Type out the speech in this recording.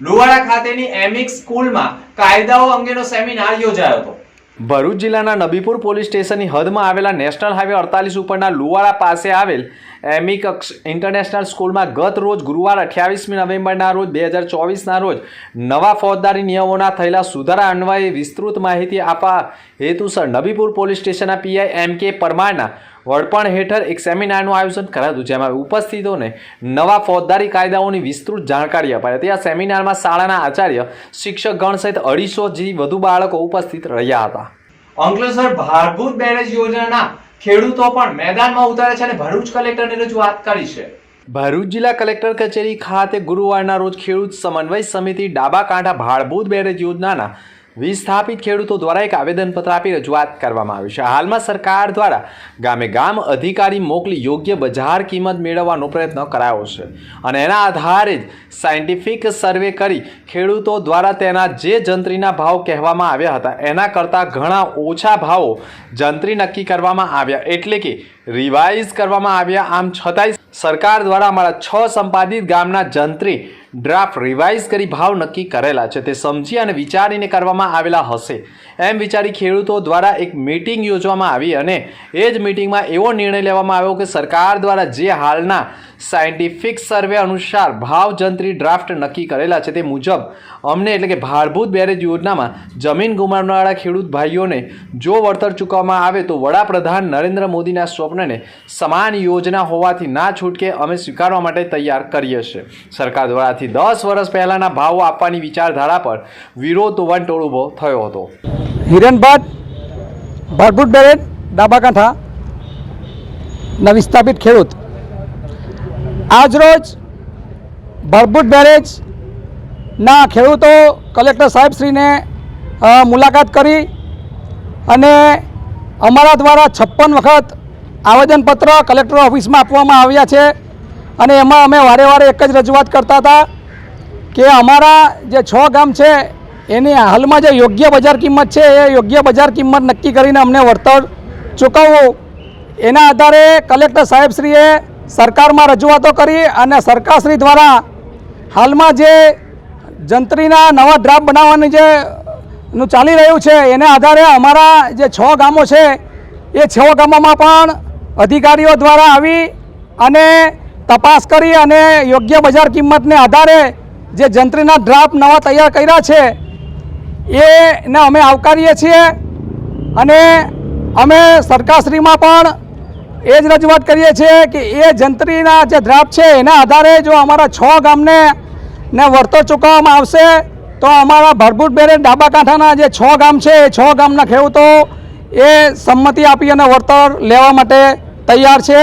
લુવાડા ખાતેની એમિક્સ સ્કૂલમાં કાયદાઓ અંગેનો સેમિનાર યોજાયો હતો. ભરૂચ જિલ્લાના નબીપુર પોલીસ સ્ટેશનની હદમાં આવેલા નેશનલ હાઈવે અડતાલીસ ઉપરના લુવાડા પાસે આવેલ એમિકક્ષ ઇન્ટરનેશનલ સ્કૂલમાં ગત રોજ ગુરુવાર અઠ્યાવીસમી નવેમ્બરના રોજ, બે હજાર ચોવીસના રોજ નવા ફોજદારી નિયમોના થયેલા સુધારા અન્વયે વિસ્તૃત માહિતી આપવા હેતુસર નબીપુર પોલીસ સ્ટેશનના પીઆઈ એમ કે પરમારના વડપણ હેઠળ એક સેમિનારનું આયોજન કરાયું. જેમાં ઉપસ્થિતોને નવા ફોજદારી કાયદાઓની વિસ્તૃત જાણકારી અપાઈ હતી. આ સેમિનારમાં શાળાના આચાર્ય શિક્ષકગણ સહિત અઢીસો અઢીસોથી વધુ બાળકો ઉપસ્થિત રહ્યા હતા. અંકલેશ્વર ભારભૂત બેરેજ યોજનાના ખેડૂતો પણ મેદાનમાં ઉતારે છે અને ભરૂચ કલેક્ટરને રજૂઆત કરી છે. ભરૂચ જિલ્લા કલેક્ટર કચેરી ખાતે ગુરુવારના રોજ ખેડૂત સમન્વય સમિતિ ડાબા કાંઠા ભાડભૂત બેરેજ યોજનાના વિસ્થાપિત ખેડૂતો દ્વારા એક આવેદનપત્ર આપી રજૂઆત કરવામાં આવી છે. હાલમાં સરકાર દ્વારા ગામે ગામ અધિકારી મોકલી યોગ્ય બજાર કિંમત મેળવવાનો પ્રયત્ન કરાયો છે અને એના આધારે જ સાયન્ટિફિક સર્વે કરી ખેડૂતો દ્વારા તેના જે જંત્રીના ભાવ કહેવામાં આવ્યા હતા, એના કરતાં ઘણા ઓછા ભાવો જંત્રી નક્કી કરવામાં આવ્યા એટલે કે રિવાઇઝ કરવામાં આવ્યા. આમ છતાંય સરકાર દ્વારા અમારા છ સંપાદિત ગામના જંત્રી ડ્રાફ્ટ રિવાઇઝ કરી ભાવ નક્કી કરેલા છે. તે સમજી અને વિચારીને કરવામાં આવેલા હશે. એમ વિચારી ખેડૂતો દ્વારા એક મીટિંગ યોજવામાં આવી અને એ જ મિટિંગમાં એવો નિર્ણય લેવામાં આવ્યો કે સરકાર દ્વારા જે હાલના સાયન્ટિફિક સર્વે અનુસાર ભાવ જંત્રી ડ્રાફ્ટ નક્કી કરેલા છે તે મુજબ, અમને એટલે કે ભારભૂત બેરેજ યોજનામાં જમીન ગુમાવનારા ખેડૂત ભાઈઓને જો વળતર ચૂકવવામાં આવે તો વડાપ્રધાન નરેન્દ્ર મોદીના સ્વપ્નને સમાન યોજના હોવાથી ના છૂટકે અમે સ્વીકારવા માટે તૈયાર કરીએ છીએ. સરકાર દ્વારાથી દસ વર્ષ પહેલાંના ભાવો આપવાની વિચારધારા પર વિરોધ વંટોળ ઊભો થયો હતો. હિરણભાટ ભટ્ટ ભરભૂત બેરેજ ડાબાકાંઠા ના વિસ્થાપિત ખેડૂત. આજરોજ બેરેજ બેરેજના ખેડૂતો કલેક્ટર સાહેબશ્રીને મુલાકાત કરી અને અમારા દ્વારા છપ્પન વખત આવેદનપત્ર કલેક્ટર ઓફિસમાં આપવામાં આવ્યા છે. અને એમાં અમે વારે વારે એક જ રજૂઆત કરતા હતા કે અમારા જે છ ગામ છે, એની હાલમાં જે યોગ્ય બજાર કિંમત છે, એ યોગ્ય બજાર કિંમત નક્કી કરીને અમને વળતર ચૂકવવું. એના આધારે કલેક્ટર સાહેબશ્રીએ સરકારમાં રજૂઆતો કરી અને સરકારશ્રી દ્વારા હાલમાં જે જંત્રીના નવા ડ્રાફ્ટ બનાવવાની જે નું ચાલી રહ્યું છે, એના આધારે અમારા જે છ ગામો છે, એ છ ગામોમાં પણ અધિકારીઓ દ્વારા આવી અને તપાસ કરી અને યોગ્ય બજાર કિંમતને આધારે જે જંત્રીના ડ્રાફ્ટ નવા તૈયાર કર્યા છે, એને અમે આવકારીએ છીએ અને અમે સરકારશ્રીમાં પણ એ જ રજૂઆત કરીએ છીએ કે એ જંત્રીના જે ડ્રાફ્ટ છે, એના આધારે જો અમારા છ ગામને ને વળતર ચૂકવવામાં આવશે, તો અમારા ભરભૂટ બેરે ડાબા કાંઠાના જે છ ગામ છે, એ છ ગામના ખેડૂતો એ સંમતિ આપી અને વળતર લેવા માટે તૈયાર છે.